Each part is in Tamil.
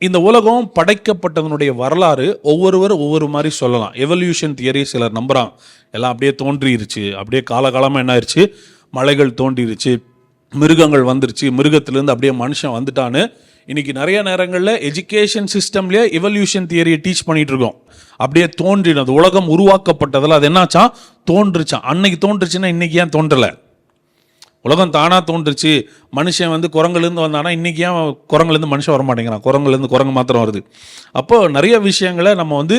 இந்த உலகம் படைக்கப்பட்டதனுடைய வரலாறு ஒவ்வொருவர் ஒவ்வொரு மாதிரி சொல்லலாம். எவல்யூஷன் தியரி சிலர் நம்புகிறான் எல்லாம் அப்படியே தோன்றிருச்சு. அப்படியே காலகாலமாக என்ன ஆயிடுச்சு மலைகள் தோன்றிருச்சு. மிருகங்கள் வந்துருச்சு. மிருகத்திலேருந்து அப்படியே மனுஷன் வந்துட்டான்னு இன்னைக்கு நிறைய நேரங்களில் எஜுகேஷன் சிஸ்டம்லேயே எவல்யூஷன் தியரியை டீச் பண்ணிகிட்டு இருக்கோம். அப்படியே தோன்றினது. உலகம் உருவாக்கப்பட்டதில் அது என்னாச்சான்? தோன்றுச்சான். அன்னைக்கு தோன்றுச்சுன்னா இன்றைக்கி ஏன் தோன்றலை? உலகம் தானாக தோன்றுச்சு. மனுஷன் வந்து குரங்குலேருந்து வந்தானா இன்றைக்கி ஏன் குரங்குலேருந்து மனுஷன் வர மாட்டேங்கிறான் குரங்குலேருந்து குரங்கு மாத்திரம் வருது. அப்போது நிறைய விஷயங்களை நம்ம வந்து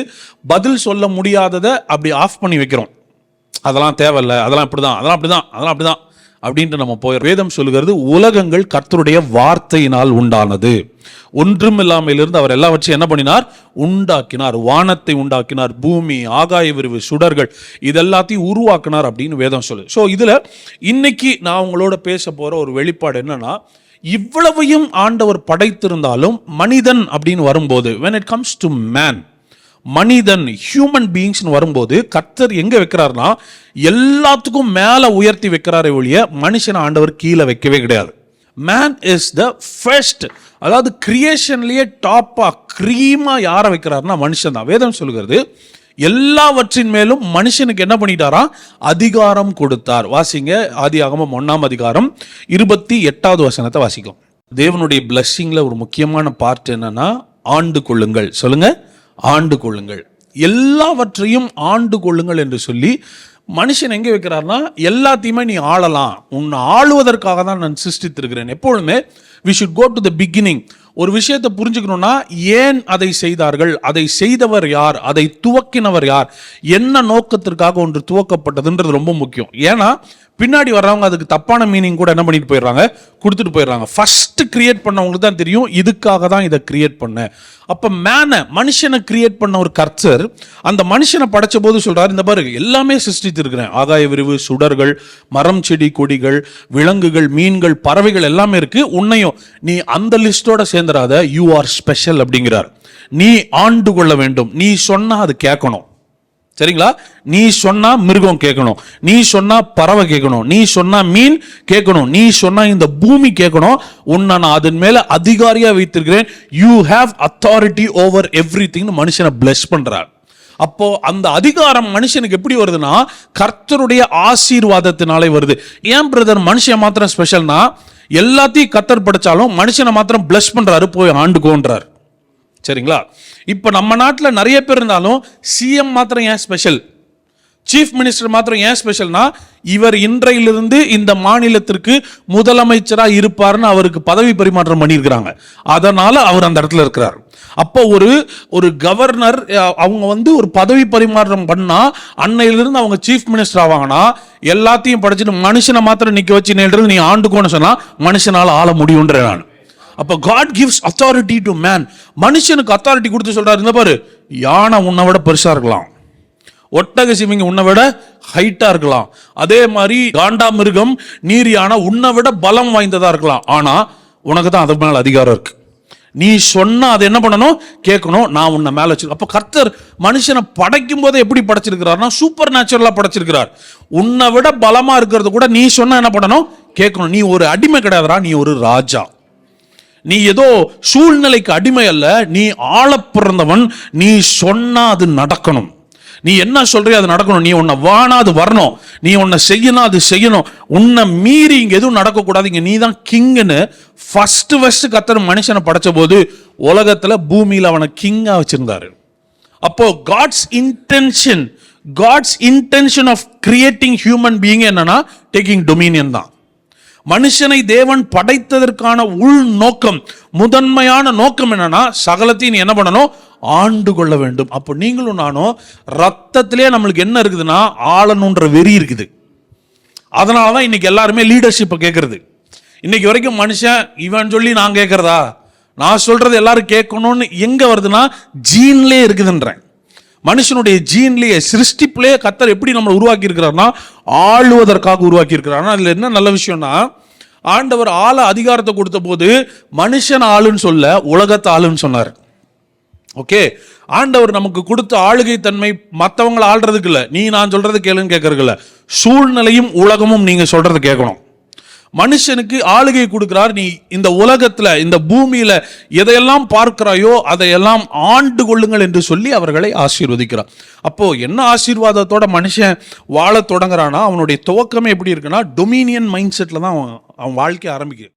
பதில் சொல்ல முடியாததை அப்படி ஆஃப் பண்ணி வைக்கிறோம். அதெல்லாம் தேவையில்ல அதெல்லாம் இப்படி தான் அதெல்லாம் அப்படி தான் அதெல்லாம் அப்படி தான் அப்படின்ட்டு நம்ம போய் வேதம் சொல்லுகிறது உலகங்கள் கர்த்தருடைய வார்த்தையினால் உண்டானது. ஒன்றும் இல்லாமலிருந்து அவர் எல்லாவற்றையும் என்ன பண்ணினார்? உண்டாக்கினார். வானத்தை உண்டாக்கினார். பூமி ஆகாய விரிவு சுடர்கள் இதெல்லாத்தையும் உருவாக்கினார் அப்படின்னு வேதம் சொல்லு ஸோ இதில் இன்னைக்கு நான் உங்களோட பேச போகிற ஒரு வெளிப்பாடு என்னன்னா இவ்வளவையும் ஆண்டவர் படைத்திருந்தாலும் மனிதன் அப்படின்னு வரும்போது when it comes to man மனிதன் ஹியூமன் பீயிங்ஸ்னு வரும்போது கர்த்தர் எங்கே வைக்கிறாருன்னா எல்லாத்துக்கும் மேலே உயர்த்தி வைக்கிறாரே ஒழிய மனுஷனை ஆண்டவர் கீழே வைக்கவே கிடையாது. மேன் இஸ் த ஃபர்ஸ்ட் அதாவது கிரியேஷன்லேயே டாப்பாக க்ரீமாக யாரை வைக்கிறாருன்னா மனுஷன் தான். வேதம் சொல்கிறது எல்லாவற்றின் மேலும் மனுஷனுக்கு என்ன பண்ணிட்டாரா? அதிகாரம் கொடுத்தார். வாசிங்க ஆதி ஆகமம் ஒன்னாம் அதிகாரம் இருபத்தி எட்டாவது வசனத்தை வாசிக்கும். தேவனுடைய பிளஸ்ஸிங்கில் ஒரு முக்கியமான பார்ட் என்னன்னா ஆண்டு கொள்ளுங்கள். சொல்லுங்கள் ஆண்டு கொள்ளுங்கள். எல்லாவற்றையும் ஆண்டு கொள்ளுங்கள் என்று சொல்லி மனுஷன் எங்கே வைக்கிறார்னா எல்லாத்தையுமே நீ ஆளலாம். உன்னை ஆளுவதற்காக தான் நான் சிருஷ்டித்திருக்கிறேன். எப்பொழுதுமே we should go to the beginning ஒரு விஷயத்தை புரிஞ்சுக்கணும்னா ஏன் அதை செய்தார்கள்? அதை செய்தவர் யார்? அதை துவக்கினவர் யார்? என்ன நோக்கத்திற்காக ஒன்று துவக்கப்பட்டதுன்றது ரொம்ப முக்கியம். ஏன்னா பின்னாடி வர்றவங்க அதுக்கு தப்பான மீனிங் கூட என்ன பண்ணிட்டு போயிடுறாங்க? கொடுத்துட்டு போயிடுறாங்க. ஃபர்ஸ்ட் கிரியேட் பண்ணவங்களுக்கு தான் தெரியும். இதுக்காக தான் இதை கிரியேட் பண்ண அப்போ மேனை மனுஷனை கிரியேட் பண்ண ஒரு கர்ச்சர் அந்த மனுஷனை படைச்ச போது சொல்றாரு இந்த பாரு எல்லாமே சிருஷ்டித்திருக்கிறேன். ஆகாய விரிவு சுடர்கள் மரம் செடி கொடிகள் விலங்குகள் மீன்கள் பறவைகள் எல்லாமே இருக்கு. உன்னையும் நீ அந்த லிஸ்டோட சேர்ந்துடாத. யூ ஆர் ஸ்பெஷல் அப்படிங்கிறார். நீ ஆண்டு கொள்ள வேண்டும். நீ சொன்னா அது கேட்கணும். சரிங்களா? நீ சொன்னா மிருகம் கேட்கணும். நீ சொன்னா பறவை கேட்கணும். நீ சொன்னா மீன் கேட்கணும். நீ சொன்னா இந்த பூமி கேட்கணும். உன்னை நான் அதன் மேல அதிகாரியா வைத்திருக்கிறேன். You have authority over every திங்னு மனுஷனை பிளஸ் பண்றார். அப்போ அந்த அதிகாரம் மனுஷனுக்கு எப்படி வருதுன்னா கர்த்தருடைய ஆசீர்வாதத்தினாலே வருது. ஏன் பிரதர் மனுஷன் மாத்திரம் ஸ்பெஷல்னா எல்லாத்தையும் கத்தர் படைச்சாலும் மனுஷனை மாத்திரம் பிளஸ் பண்றாரு போய் ஆண்டுக்கோன்றார். சரிங்களா? இப்போ நம்ம நாட்டில் நிறைய பேர் இருந்தாலும் சிஎம் மாத்திரம் ஏன் ஸ்பெஷல் சீஃப் மினிஸ்டர் மாத்திரம் ஏன் ஸ்பெஷல்னா இவர் இன்றையிலிருந்து இந்த மாநிலத்திற்கு முதலமைச்சராக இருப்பார்னு அவருக்கு பதவி பரிமாற்றம் பண்ணியிருக்கிறாங்க. அதனால அவர் அந்த இடத்துல இருக்கிறார். அப்போ ஒரு ஒரு கவர்னர் அவங்க வந்து ஒரு பதவி பரிமாற்றம் பண்ணால் அன்னையிலிருந்து அவங்க சீஃப் மினிஸ்டர் ஆவாங்கன்னா எல்லாத்தையும் படிச்சுட்டு மனுஷனை மாத்திரம் நிற்க வச்சு நேரில் நீ ஆண்டுக்கோன்னு சொன்னால் மனுஷனால் ஆள முடியுன்ற நான். அப்போ God gives authority to man மனுஷனுக்கு அத்தாரிட்டி கொடுத்து சொல்கிறார் இந்த பாரு யானை உன்னை விட பெருசாக இருக்கலாம். ஒட்டக சிவிங்க உன்னை விட ஹைட்டாக இருக்கலாம். அதே மாதிரி காண்டா மிருகம் நீர் யானை உன்னை விட பலம் வாய்ந்ததாக இருக்கலாம். ஆனால் உனக்கு தான் அது மேலே அதிகாரம் இருக்குது நீ சொன்னால் அதை என்ன பண்ணணும்? கேட்கணும் நான் உன்னை மேலே வச்சிருக்கேன் அப்போ கர்த்தர் மனுஷனை படைக்கும் போதே எப்படி படைச்சிருக்கிறார்னா சூப்பர் நேச்சுரலாக படைச்சிருக்கிறார். உன்னை விட பலமாக இருக்கிறது கூட நீ சொன்னால் என்ன பண்ணணும்? கேட்கணும். நீ ஒரு அடிமை கிடையாதுரா நீ ஒரு ராஜா. நீ ஏதோ சூழ்நிலைக்கு அடிமை அல்ல நீ ஆள பிறந்தவன் நீ சொன்னா அது நடக்கணும். நீ என்ன சொல்றிய அது நடக்கணும். நீ உன்னை வானா அது வரணும். நீ உன்னை செய்யணும் அது செய்யணும். உன்னை மீறி இங்க எதுவும் நடக்கக்கூடாது. இங்க நீ தான் கிங்னு ஃபர்ஸ்ட் ஃபர்ஸ்ட் கத்தர் மனுஷனை படைச்ச போது உலகத்துல பூமியில அவனை கிங்கா வச்சிருந்தாரு. அப்போ God's intention God's intention of creating human being என்னன்னா டேக்கிங் டொமினியன் தான். மனுஷனை தேவன் படைத்ததற்கான உள் நோக்கம் முதன்மையான நோக்கம் என்னன்னா சகலத்தையும் என்ன பண்ணணும்? ஆண்டு கொள்ள வேண்டும். அப்போ நீங்களும் நானும் ரத்தத்திலே நம்மளுக்கு என்ன இருக்குதுன்னா ஆளணுன்ற வெறி இருக்குது. அதனால தான் இன்னைக்கு எல்லாருமே லீடர்ஷிப்பை கேட்கறது இன்னைக்கு வரைக்கும் மனுஷன் இவன் சொல்லி நான் கேட்கறதா நான் சொல்றது எல்லாரும் கேட்கணும்னு எங்க வருதுன்னா ஜீன்லேயே இருக்குதுன்றேன். மனுஷனுடைய ஜீன்லேயே சிருஷ்டிப்புலேயே கத்தர் எப்படி நம்மளை உருவாக்கி இருக்கிறார்னா ஆளுவதற்காக உருவாக்கி இருக்கிறார்னா என்ன நல்ல விஷயம்னா ஆண்டவர் ஆள அதிகாரத்தை கொடுத்த போது மனுஷன் ஆளுன்னு சொல்ல உலகத்தை ஆளுன்னு சொன்னார். ஓகே? ஆண்டவர் நமக்கு கொடுத்த ஆளுகை தன்மை மற்றவங்களை ஆள்றதுக்கு இல்லை. நீ நான் சொல்றது கேளுன்னு கேட்கறதுக்கு இல்லை. சூழ்நிலையும் உலகமும் நீங்கள் சொல்றது கேட்கணும். மனுஷனுக்கு ஆளுகை கொடுக்கிறார். நீ இந்த உலகத்தில் இந்த பூமியில் எதையெல்லாம் பார்க்கிறாயோ அதையெல்லாம் ஆண்டு கொள்ளுங்கள் என்று சொல்லி அவர்களை ஆசீர்வதிக்கிறார். அப்போ என்ன ஆசீர்வாதத்தோட மனுஷன் வாழ தொடங்குறானா அவனுடைய துவக்கமே எப்படி இருக்குன்னா டொமினியன் மைண்ட் செட்டில் தான் அவன் அவன் வாழ்க்கை ஆரம்பிக்குது